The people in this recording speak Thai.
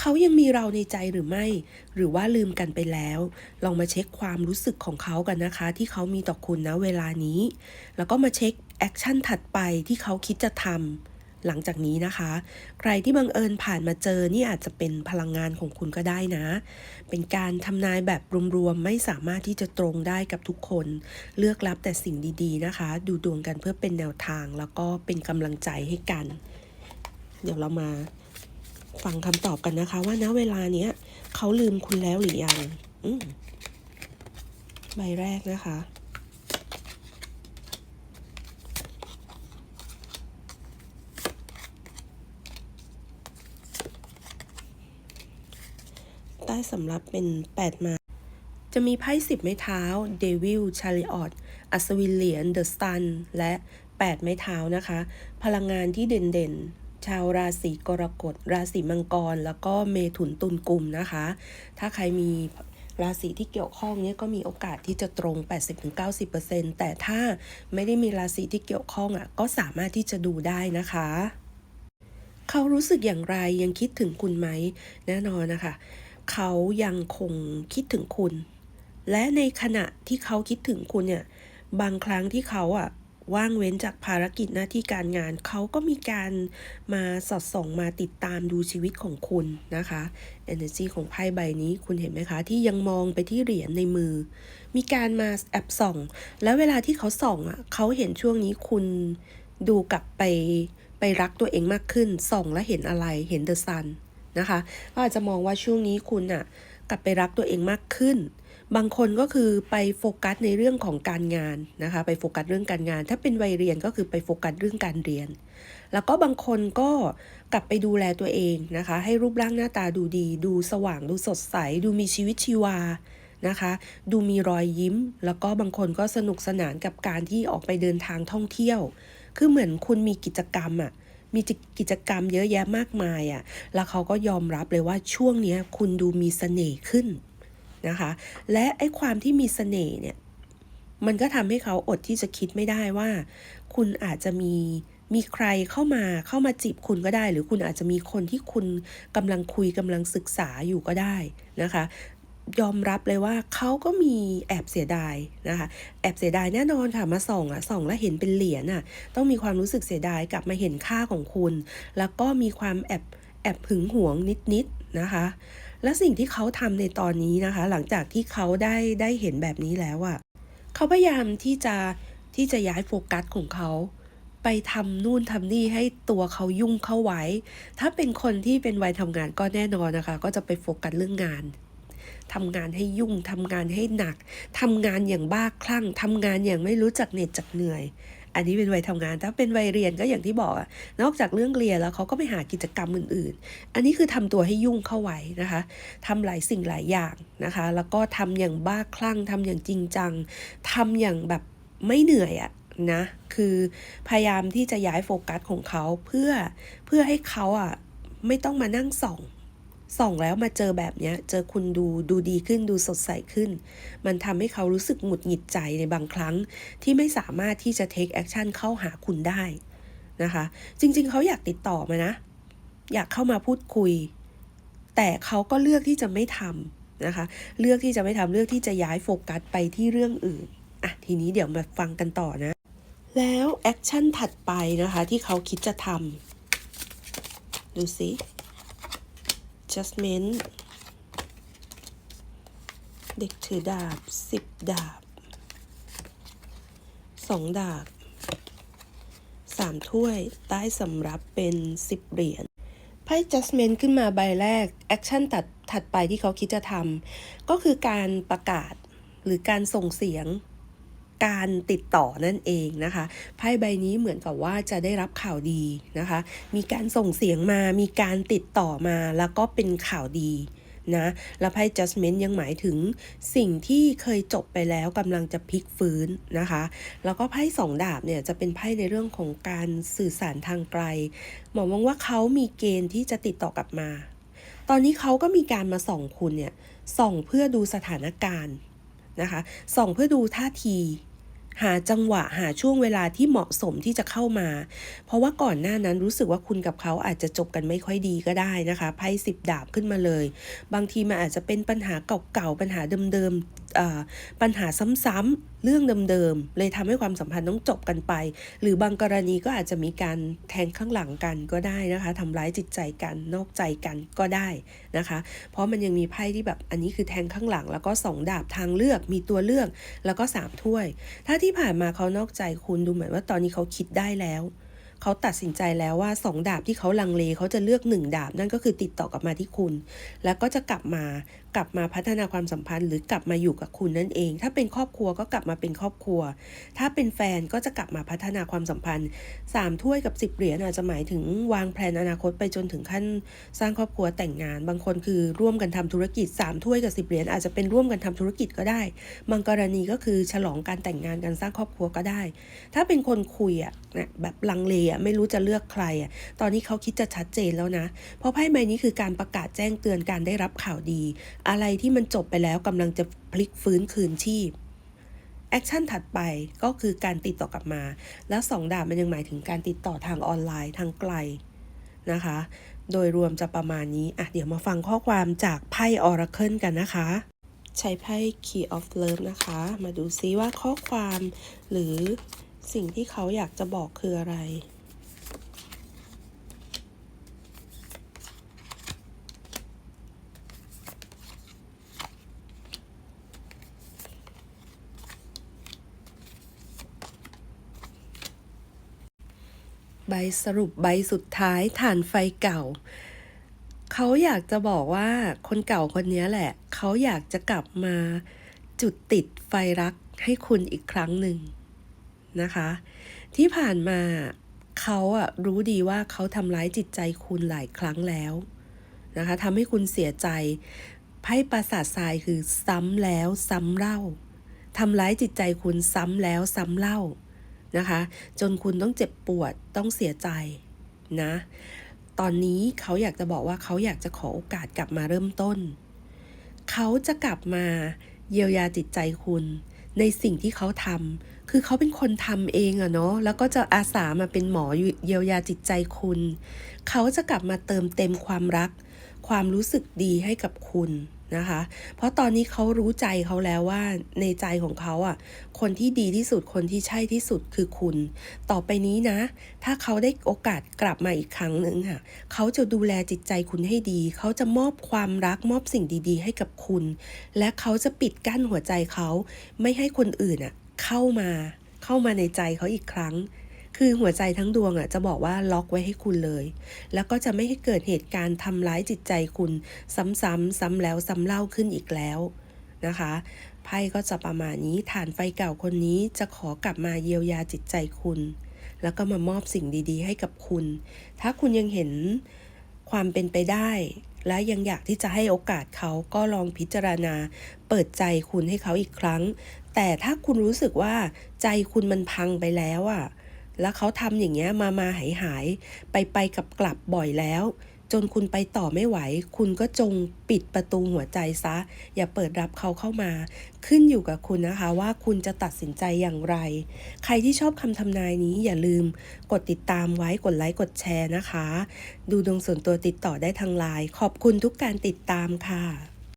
เขายังมีเราในใจหรือไม่ หรือว่าลืมกันไปแล้ว ลองมาเช็คความรู้สึกของเขากันนะคะ ที่เขามีต่อคุณนะเวลานี้ แล้วก็มาเช็คแอคชั่นถัดไปที่เขาคิดจะทำหลังจากนี้นะคะ ใครที่บังเอิญผ่านมาเจอนี่อาจจะเป็นพลังงานของคุณก็ได้นะ เป็นการทำนายแบบรวมๆ ไม่สามารถที่จะตรงได้กับทุกคน เลือกรับแต่สิ่งดีๆนะคะ ดูดวงกันเพื่อเป็นแนวทางแล้วก็เป็นกำลังใจให้กัน เดี๋ยวเรามา ฟังคำตอบกันนะคะ ว่าณเวลาเนี้ยเขาลืมคุณแล้วหรือยังใบแรกนะคะ ใต้สำรับเป็น 8 มา จะมีไพ่สิบไม้เท้าเดวิลชาริออตอัศวินเหรียญเดอะสตัน และ 8 ไม้เท้านะคะ พลังงานที่เด่นๆ ชาวราศีกรกฎ ราศีมังกร แล้วก็เมถุนตุลกุมนะคะ ถ้าใครมีราศีที่เกี่ยวข้องเนี่ยก็มีโอกาสที่จะตรง 80-90%แต่ถ้าไม่ได้มีราศีที่เกี่ยวข้องอะก็สามารถที่จะดูได้นะคะเขารู้สึกอย่างไรยังคิดถึงคุณไหม แน่นอนนะคะ เขายังคงคิดถึงคุณ และในขณะที่เขาคิดถึงคุณเนี่ย บางครั้งที่เขาอะ ว่างเว้นจากภารกิจหน้าที่การงาน เขาก็มีการมาสอดส่องมาติดตามดูชีวิตของคุณนะคะ energy ของไพ่ใบนี้คุณเห็นไหมคะ ที่ยังมองไปที่เหรียญในมือ มีการมาแอบส่อง แล้วเวลาที่เขาส่องอะเขาเห็นช่วงนี้คุณดูกลับไปไปรักตัวเองมากขึ้น ส่องแล้วเห็นอะไรเห็นเดอะซันนะคะก็อาจจะมองว่าช่วงนี้คุณอะกลับไปรักตัวเองมากขึ้น บางคนก็คือไปโฟกัสในเรื่องของการงานนะคะ ไปโฟกัสเรื่องการงาน ถ้าเป็นวัยเรียนก็คือไปโฟกัสเรื่องการเรียน แล้วก็บางคนก็กลับไปดูแลตัวเองนะคะ ให้รูปร่างหน้าตาดูดี ดูสว่างดูสดใส ดูมีชีวิตชีวานะคะ ดูมีรอยยิ้ม แล้วก็บางคนก็สนุกสนานกับการที่ออกไปเดินทางท่องเที่ยว คือเหมือนคุณมีกิจกรรมอะมีกิจกรรมเยอะแยะมากมายอะ่ะแล้วเขาก็ยอมรับเลยว่าช่วงนี้คุณดูมีเสน่ห์ขึ้น นะคะ และไอ้ความที่มีเสน่ห์เนี่ย มันก็ทำให้เขาอดที่จะคิดไม่ได้ว่า คุณอาจจะมีมีใครเข้ามาเข้ามาจีบคุณก็ได้ หรือคุณอาจจะมีคนที่คุณกำลังคุยกำลังศึกษาอยู่ก็ได้นะคะ ยอมรับเลยว่าเขาก็มีแอบเสียดายนะคะ แอบเสียดายแน่นอนค่ะมาส่องอะส่องแล้วเห็นเป็นเหรียญอะต้องมีความรู้สึกเสียดายกลับมาเห็นค่าของคุณ แล้วก็มีความแอบแอบหึงหวงนิดๆนะคะ และสิ่งที่เขาทำในตอนนี้นะคะ หลังจากที่เขาได้ได้เห็นแบบนี้แล้วอะเขาพยายามที่จะที่จะย้ายโฟกัสของเขาไปทำนู่นทำนี่ให้ตัวเขายุ่งเข้าไว้ ถ้าเป็นคนที่เป็นวัยทำงานก็แน่นอนนะคะ ก็จะไปโฟกัสเรื่องงานทำงานให้ยุ่งทำงานให้หนักทำงานอย่างบ้าคลั่งทำงานอย่างไม่รู้จักเหน็ดจักเหนื่อย อันนี้เป็นวัยทำงาน ถ้าเป็นวัยเรียนก็อย่างที่บอกอะนอกจากเรื่องเรียนแล้วเขาก็ไปหากิจกรรมอื่น ๆ อันนี้คือทำตัวให้ยุ่งเข้าไว้นะคะทำหลายสิ่งหลายอย่างนะคะ แล้วก็ทำอย่างบ้าคลั่งทำอย่างจริงจังทำอย่างแบบไม่เหนื่อยอะนะคือพยายามที่จะย้ายโฟกัสของเขาเพื่อเพื่อให้เขาอะไม่ต้องมานั่งส่อง ส่องแล้วมาเจอแบบเนี้ยเจอคุณดูดูดีขึ้นดูสดใสขึ้น มันทำให้เขารู้สึกหงุดหงิดใจในบางครั้งที่ไม่สามารถที่จะ take action เข้าหาคุณได้นะคะ จริงๆ เขาอยากติดต่อมานะ อยากเข้ามาพูดคุย แต่เขาก็เลือกที่จะไม่ทำนะคะ เลือกที่จะไม่ทำเลือกที่จะย้ายโฟกัสไปที่เรื่องอื่นอะทีนี้เดี๋ยวมาฟังกันต่อนะ แล้วแอคชั่นถัดไปนะคะที่เขาคิดจะทำดูสิ adjustment เด็กถือดาบสิบดาบสองดาบสามถ้วยใต้สำรับเป็นสิบเหรียญไพ่ adjustment ขึ้นมาใบแรก แอคชั่นตัดถัดไปที่เขาคิดจะทำก็คือการประกาศหรือการส่งเสียง การติดต่อนั่นเองนะคะไพ่ใบนี้เหมือนกับว่าจะได้รับข่าวดีนะคะ มีการส่งเสียงมา มีการติดต่อมาแล้วก็เป็นข่าวดีนะแล้วไพ่ judgment ยังหมายถึงสิ่งที่เคยจบไปแล้วกำลังจะพลิกฟื้นนะคะ แล้วก็ไพ่สองดาบเนี่ยจะเป็นไพ่ในเรื่องของการสื่อสารทางไกล หมอมองว่าเขามีเกณฑ์ที่จะติดต่อกลับมา ตอนนี้เขาก็มีการมาส่องคุณเนี่ยส่องเพื่อดูสถานการณ์นะคะส่องเพื่อดูท่าที หาจังหวะหาช่วงเวลาที่เหมาะสมที่จะเข้ามา เพราะว่าก่อนหน้านั้นรู้สึกว่าคุณกับเขาอาจจะจบกันไม่ค่อยดีก็ได้นะคะไพ่สิบดาบขึ้นมาเลย บางทีมันอาจจะเป็นปัญหาเก่าๆปัญหาเดิมๆ ปัญหาซ้ำๆเรื่องเดิมๆเลยทำให้ความสัมพันธ์ต้องจบกันไป หรือบางกรณีก็อาจจะมีการแทงข้างหลังกันก็ได้นะคะทำร้ายจิตใจกันนอกใจกันก็ได้นะคะ เพราะมันยังมีไพ่ที่แบบอันนี้คือแทงข้างหลัง แล้วก็สองดาบทางเลือกมีตัวเลือกแล้วก็สามถ้วย ถ้าที่ผ่านมาเขานอกใจคุณดูเหมือนว่าตอนนี้เขาคิดได้แล้ว เขาตัดสินใจแล้วว่าสองดาบที่เขาลังเลเขาจะเลือกหนึ่งดาบ นั่นก็คือติดต่อกลับมาที่คุณ แล้วก็จะกลับมากลับมาพัฒนาความสัมพันธ์ หรือกลับมาอยู่กับคุณนั่นเอง ถ้าเป็นครอบครัวก็กลับมาเป็นครอบครัว ถ้าเป็นแฟนก็จะกลับมาพัฒนาความสัมพันธ์สามถ้วยกับสิบเหรียญอาจจะหมายถึงวางแผนอนาคตไปจนถึงขั้น สร้างครอบครัวแต่งงาน บางคนคือร่วมกันทำธุรกิจสามถ้วยกับสิบเหรียญอาจจะเป็นร่วมกันทำธุรกิจก็ได้ บางกรณีก็คือฉลองการแต่งงานการสร้างครอบครัวก็ได้ ถ้าเป็นคนคุยอะนะแบบลังเลอะไม่รู้จะเลือกใครอะตอนนี้เขาคิดจะชัดเจนแล้วนะ เพราะไพ่ใบนี้คือการประกาศแจ้งเตือนการได้รับข่าวดี อะไรที่มันจบไปแล้วกำลังจะพลิกฟื้นคืนชีพแอคชั่นถัดไปก็คือการติดต่อกลับมา แล้วสองดาบมันยังหมายถึงการติดต่อทางออนไลน์ทางไกลนะคะ โดยรวมจะประมาณนี้อะเดี๋ยวมาฟังข้อความจากไพ่ Oracle กันนะคะ ใช้ไพ่ Key of Love นะคะ มาดูซิว่าข้อความหรือสิ่งที่เขาอยากจะบอกคืออะไร ใบสรุปใบสุดท้ายฐานไฟเก่า เขาอยากจะบอกว่าคนเก่าคนนี้แหละ เขาอยากจะกลับมาจุดติดไฟรักให้คุณอีกครั้งหนึ่งนะคะ ที่ผ่านมาเขาอะรู้ดีว่าเขาทำร้ายจิตใจคุณหลายครั้งแล้วนะคะทำให้คุณเสียใจไพ่ปราสาททรายคือซ้ำแล้วซ้ำเล่าทำร้ายจิตใจคุณซ้ำแล้วซ้ำเล่า นะคะ จนคุณต้องเจ็บปวดต้องเสียใจนะ ตอนนี้เขาอยากจะบอกว่าเขาอยากจะขอโอกาสกลับมาเริ่มต้น เขาจะกลับมาเยียวยาจิตใจคุณ ในสิ่งที่เขาทำคือเขาเป็นคนทำเองอะเนาะแล้วก็จะอาสามาเป็นหมอเยียวยาจิตใจคุณ เขาจะกลับมาเติมเต็มความรัก ความรู้สึกดีให้กับคุณ นะคะ เพราะตอนนี้เขารู้ใจเขาแล้วว่าในใจของเขาอะ คนที่ดีที่สุดคนที่ใช่ที่สุดคือคุณ ต่อไปนี้นะ ถ้าเขาได้โอกาสกลับมาอีกครั้งหนึ่งค่ะเขาจะดูแลจิตใจคุณให้ดี เขาจะมอบความรักมอบสิ่งดี ๆ ให้กับคุณ และเขาจะปิดกั้นหัวใจเขา ไม่ให้คนอื่นอะ เข้ามาเข้ามาในใจเขาอีกครั้ง คือหัวใจทั้งดวงอะจะบอกว่าล็อกไว้ให้คุณเลย แล้วก็จะไม่ให้เกิดเหตุการณ์ทำร้ายจิตใจคุณซ้ำๆซ้ำแล้วซ้ำเล่าขึ้นอีกแล้วนะคะไพ่ก็จะประมาณนี้ฐานไฟเก่าคนนี้จะขอกลับมาเยียวยาจิตใจคุณ แล้วก็มามอบสิ่งดีๆ ให้กับคุณ ถ้าคุณยังเห็นความเป็นไปได้ และยังอยากที่จะให้โอกาสเขาก็ลองพิจารณา เปิดใจคุณให้เขาอีกครั้ง แต่ถ้าคุณรู้สึกว่าใจคุณมันพังไปแล้วอะ่ะ แล้วเขาทำอย่างเงี้ยมามาหายหายไปไปกับกลับบ่อยแล้ว จนคุณไปต่อไม่ไหว คุณก็จงปิดประตูหัวใจซะ อย่าเปิดรับเขาเข้ามา ขึ้นอยู่กับคุณนะคะว่าคุณจะตัดสินใจอย่างไร ใครที่ชอบคำทำนายนี้อย่าลืม กดติดตามไว้กดไลค์กดแชร์นะคะ ดูดวงส่วนตัวติดต่อได้ทางไลน์ขอบคุณทุกการติดตามค่ะ